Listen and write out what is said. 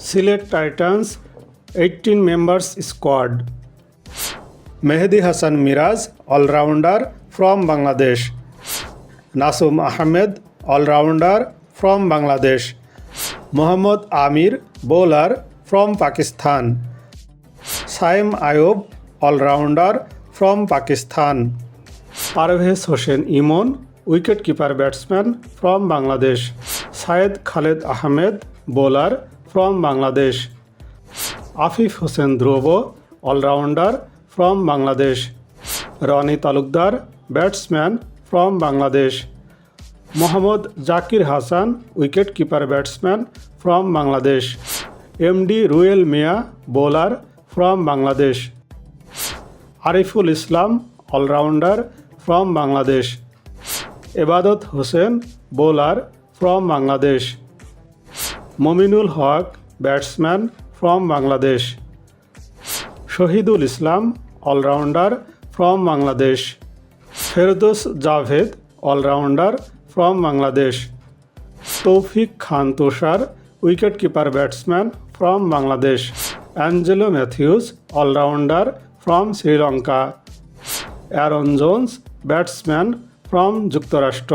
Sylhet Titans 18 members squad. Mehdi Hasan Miraz, all-rounder from Bangladesh. Nasum Ahmed, all-rounder from Bangladesh. Mohammad Amir, bowler from Pakistan. Saim Ayub, all-rounder from Pakistan. Parvez Hossain Imon, wicket-keeper batsman from Bangladesh. Syed Khaled Ahmed, bowler from Bangladesh. Afif Hussain Dhruvo, all-rounder from Bangladesh. Rani Talukdar, batsman from Bangladesh. Mohammad Zakir Hasan, wicket-keeper batsman from Bangladesh. MD Ruel Mia, bowler from Bangladesh. Ariful Islam, all-rounder from Bangladesh. Ebadat Hussain, bowler from Bangladesh. Mominul Haque batsman from Bangladesh Shahidul Islam allrounder from Bangladesh Ferdous Javed allrounder from Bangladesh Toufiq Khan Tushar wicket keeper batsman from Bangladesh Angelo Mathews allrounder from Sri Lanka Aaron Jones batsman from যুক্তরাষ্ট্র